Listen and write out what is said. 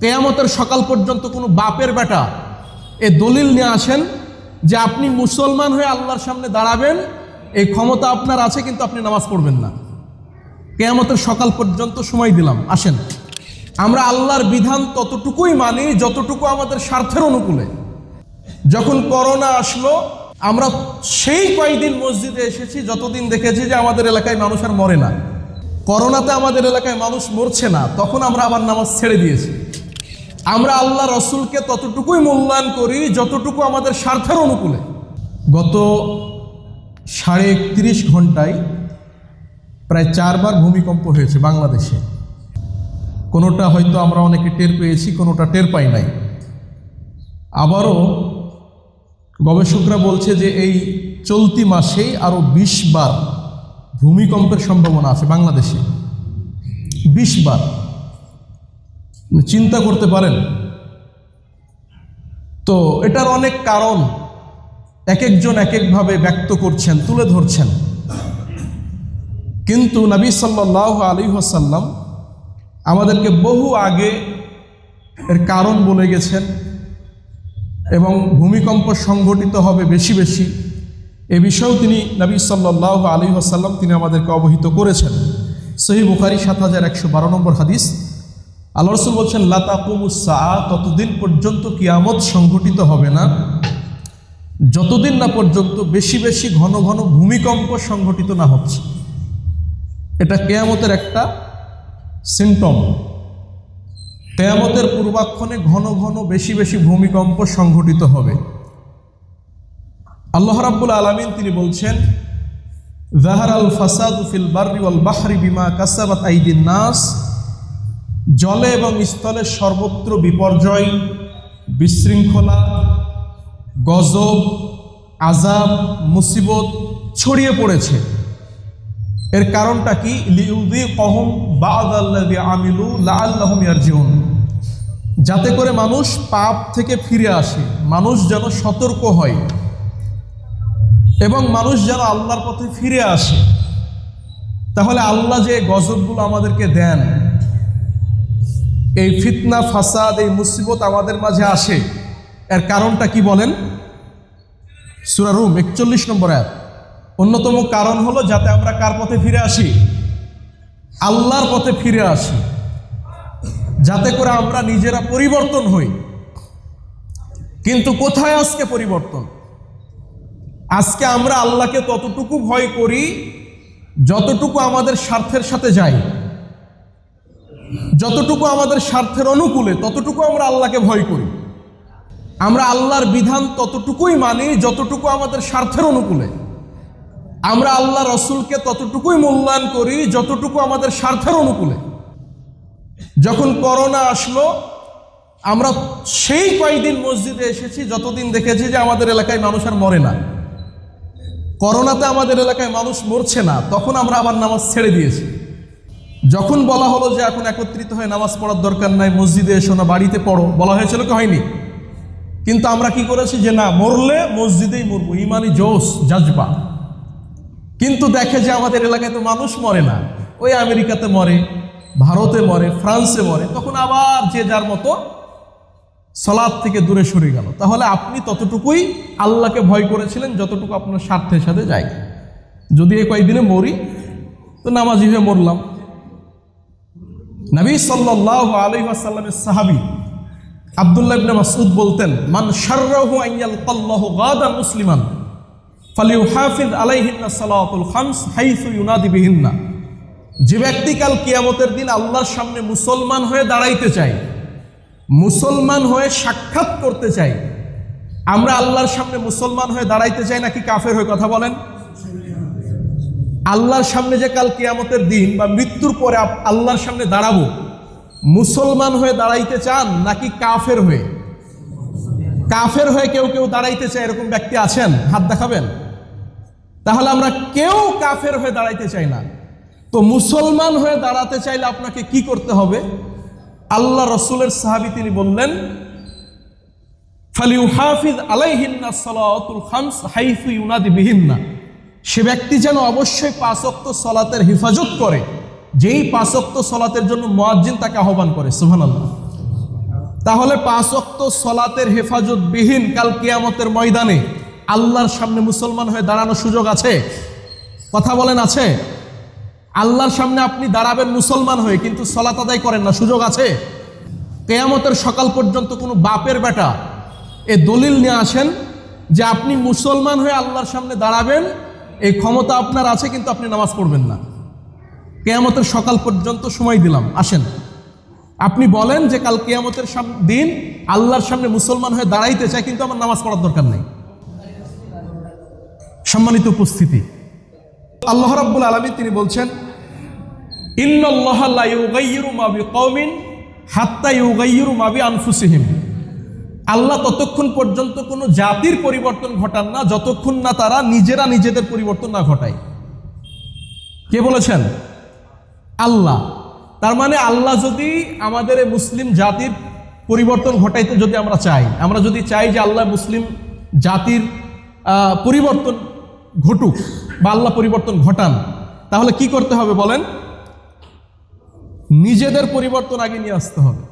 কেয়ামতের সকাল পর্যন্ত কোনো বাপের বেটা এ দলিল নিয়ে আসেন যে আপনি মুসলমান হয়ে আল্লাহর সামনে দাঁড়াবেন, এই ক্ষমতা আপনার আছে কিন্তু আপনি নামাজ পড়বেন না। কেয়ামতের সকাল পর্যন্ত সময় দিলাম, আসেন। আমরা আল্লাহর বিধান ততটুকুই মানি যতটুকু আমাদের স্বার্থের অনুকূলে। যখন করোনা আসলো, আমরা সেই কয়েকদিন মসজিদে এসেছি, যতদিন দেখেছি যে আমাদের এলাকায় মানুষ আর মরে না। করোনাতে আমাদের এলাকায় মানুষ মরছে না, তখন আমরা আবার নামাজ ছেড়ে দিয়েছি। আমরা আল্লাহ রসুলকে ততটুকুই মূল্যায়ন করি যতটুকু আমাদের স্বার্থের অনুকূলে। গত সাড়ে একত্রিশ ঘন্টায় প্রায় চারবার ভূমিকম্প হয়েছে বাংলাদেশে। কোনোটা হয়তো আমরা অনেকে টের পেয়েছি, কোনোটা টের পাই নাই। আবারও গবেষকরা বলছে যে এই চলতি মাসেই আরও বিশ বার ভূমিকম্পের সম্ভাবনা আছে বাংলাদেশে। বিশ বার। চিন্তা করতে পারেন। তো এটার অনেক কারণ এক একজন এক একভাবে ব্যক্ত করছেন, তুলে ধরছেন। কিন্তু নবী সাল্লাহ আলী হাসাল্লাম আমাদেরকে বহু আগে এর কারণ বলে গেছেন এবং ভূমিকম্প সংঘটিত হবে বেশি বেশি এ বিষয়েও তিনি নবী সাল্লাহ আলী আসাল্লাম তিনি আমাদেরকে অবহিত করেছেন। সহি বুখারি সাত হাজার একশো বারো নম্বর হাদিস। আল্লাহ রসুল বলছেন লাতাকুমুসা ততদিন পর্যন্ত কিয়ামত সংঘটিত হবে না। যতদিন না পর্যন্ত বেশি বেশি ঘন ঘন ভূমিকম্প সংঘটিত না হচ্ছে। এটা কেয়ামতের একটা সিমটম কেয়ামতের পূর্বাক্ষণে ঘন ঘন বেশি বেশি ভূমিকম্প সংঘটিত হবে। আল্লাহ রাব্বুল আলমিন তিনি বলছেন জাহার আল ফাসাদ ফিল বার্রি ওয়াল বাহরি বিমা কাসাবাত আইদিন নাস জলে এবং স্থলে সর্বত্র বিপর্যয়, বিশৃঙ্খলা, গজব আজাব মুসিবত ছড়িয়ে পড়েছে। এর কারণটা কি? লিউদি কহম বাদ আমিলু লা আল্লাহম ইয়ারজিউন। যাতে করে মানুষ পাপ থেকে ফিরে আসে, মানুষ যেন সতর্ক হয় এবং মানুষ যেন আল্লাহর পথে ফিরে আসে। তাহলে আল্লাহ যে গজবগুলো আমাদেরকে দেন এই ফিতনা, ফাসাদ, এই মুসিবত আমাদের মাঝে আসে। এর কারণটা কি বলেন? সুরা রুম একচল্লিশ নম্বর এক অন্যতম কারণ হলো যাতে আমরা কার পথে ফিরে আসি? আল্লাহর পথে ফিরে আসি। যাতে করে আমরা নিজেরা পরিবর্তন হই। কিন্তু কোথায় আজকে পরিবর্তন? আজকে আমরা আল্লাহকে ততটুকু ভয় করি, যতটুকু আমাদের স্বার্থের সাথে যায়। যতটুকু আমাদের স্বার্থের অনুকূলে, ততটুকু আমরা আল্লাহকে ভয় করি। আমরা আল্লাহর বিধান ততটুকুই মানি যতটুকু আমাদের স্বার্থের অনুকূলে। আমরা আল্লাহ রসুলকে ততটুকুই মূল্যায়ন করি যতটুকু আমাদের স্বার্থের অনুকূলে। যখন করোনা আসলো, আমরা সেই কয়েকদিন মসজিদে এসেছি, যতদিন দেখেছি যে আমাদের এলাকায় মানুষ আর মরে না। করোনাতে আমাদের এলাকায় মানুষ মরছে না, তখন আমরা আবার নামাজ ছেড়ে দিয়েছি। যখন বলা হলো যে এখন একত্রিত হয়ে নামাজ পড়ার দরকার নাই, মসজিদে এসো না, বাড়িতে পড়ো, বলা হয়েছিল কি হয়নি? কিন্তু আমরা কি করেছি যে না, মরলে মসজিদেই মরবো ইমানি জোশ, জাজবা। কিন্তু দেখে যে আমাদের এলাকায় তো মানুষ মরে না, ওই আমেরিকাতে মরে, ভারতে মরে, ফ্রান্সে মরে, তখন আবার যে যার মতো সলাদ থেকে দূরে সরে গেল। তাহলে আপনি ততটুকুই আল্লাহকে ভয় করেছিলেন যতটুকু আপনার স্বার্থের সাথে যায়। যদি এই কয়েকদিনে মরি, তো নামাজি হয়ে মরলাম। নবী সাল্লাহ আলী আসাল্লামের সাহাবি আবদুল্লাহ ইবনে মাসউদ বলতেন, মান শাররাহু আইয়াল কাল্লাহু গাদান মুসলিমান ফালিউ হাফিজ আলাইহিন্না সালাতুল খামস হাইসু ইউনাদি বিহিন্না। যে ব্যক্তি কাল কিয়ামতের দিন আল্লাহর সামনে মুসলমান হয়ে দাঁড়াইতে চাই মুসলমান হয়ে সাক্ষাৎ করতে চাই আমরা আল্লাহর সামনে মুসলমান হয়ে দাঁড়াইতে চাই নাকি কাফের হয়ে কথা বলেন? আল্লাহর সামনে যে কাল কেয়ামতের দিন বা মৃত্যুর পরে আল্লাহর সামনে দাঁড়াবো, মুসলমান হয়ে দাঁড়াইতে চান নাকি কাফের হয়ে? কাফের হয়ে কেউ কেউ দাঁড়াইতে চায়, এরকম ব্যক্তি আছেন? হাত দেখাবেন? তাহলে আমরা কেউ কাফের হয়ে দাঁড়াইতে চাই না। তো মুসলমান হয়ে দাঁড়াতে চাইলে আপনাকে কি করতে হবে? আল্লাহ রসুলের সাহাবি তিনি বললেন ফালিউ হাফিজ আলাইহিন্না সালাতুল খামস হাইফু ইউনাদি বিহিন্না। সে ব্যক্তি যেন অবশ্যই পাঁচক্ত সলাতের হেফাজত করে, যেই পাঁচক্ত সলাতের জন্য মুয়াজ্জিন তাকে আহ্বান করে, সুবহানাল্লাহ। তাহলে পাঁচ অক্ত সলাতের হেফাজত বিহীন কাল কিয়ামতের ময়দানে আল্লাহর সামনে মুসলমান হয়ে দাঁড়ানোর সুযোগ আছে? কথা বলেন, আছে? আল্লাহর সামনে আপনি দাঁড়াবেন মুসলমান হয়ে, কিন্তু সলাত আদায় করেন না, সুযোগ আছে? কেয়ামতের সকাল পর্যন্ত কোনো বাপের বেটা এ দলিল নিয়ে আসেন যে আপনি মুসলমান হয়ে আল্লাহর সামনে দাঁড়াবেন এই ক্ষমতা আপনার আছে, কিন্তু আপনি নামাজ পড়বেন না। কেয়ামতের সকাল পর্যন্ত সময় দিলাম। আসেন। আপনি বলেন যে কাল কেয়ামতের দিন আল্লাহর সামনে মুসলমান হয়ে দাঁড়াইতে চাই কিন্তু আমার নামাজ পড়ার দরকার নেই। সম্মানিত উপস্থিতি। আল্লাহ রাব্বুল আলামিন তিনি বলছেন, ইন্নাল্লাহা লা ইউগাইয়িরু মা বিকওমিন হাত্তা ইউগাইয়িরু মা বিআনফুসিহিম। আল্লাহ ততক্ষণ পর্যন্ত কোনো জাতির পরিবর্তন ঘটান না, যতক্ষণ না তারা নিজেরা নিজেদের পরিবর্তন না ঘটায়। কে বলেছেন? আল্লাহ। তার মানে আল্লাহ যদি আমাদের মুসলিম জাতির পরিবর্তন ঘটাইতে যদি আমরা চাই, আমরা যদি চাই যে আল্লাহ মুসলিম জাতির পরিবর্তন ঘটুক বা আল্লাহ পরিবর্তন ঘটান, তাহলে কি করতে হবে বলেন? নিজেদের পরিবর্তন আগে নিয়ে আসতে হবে।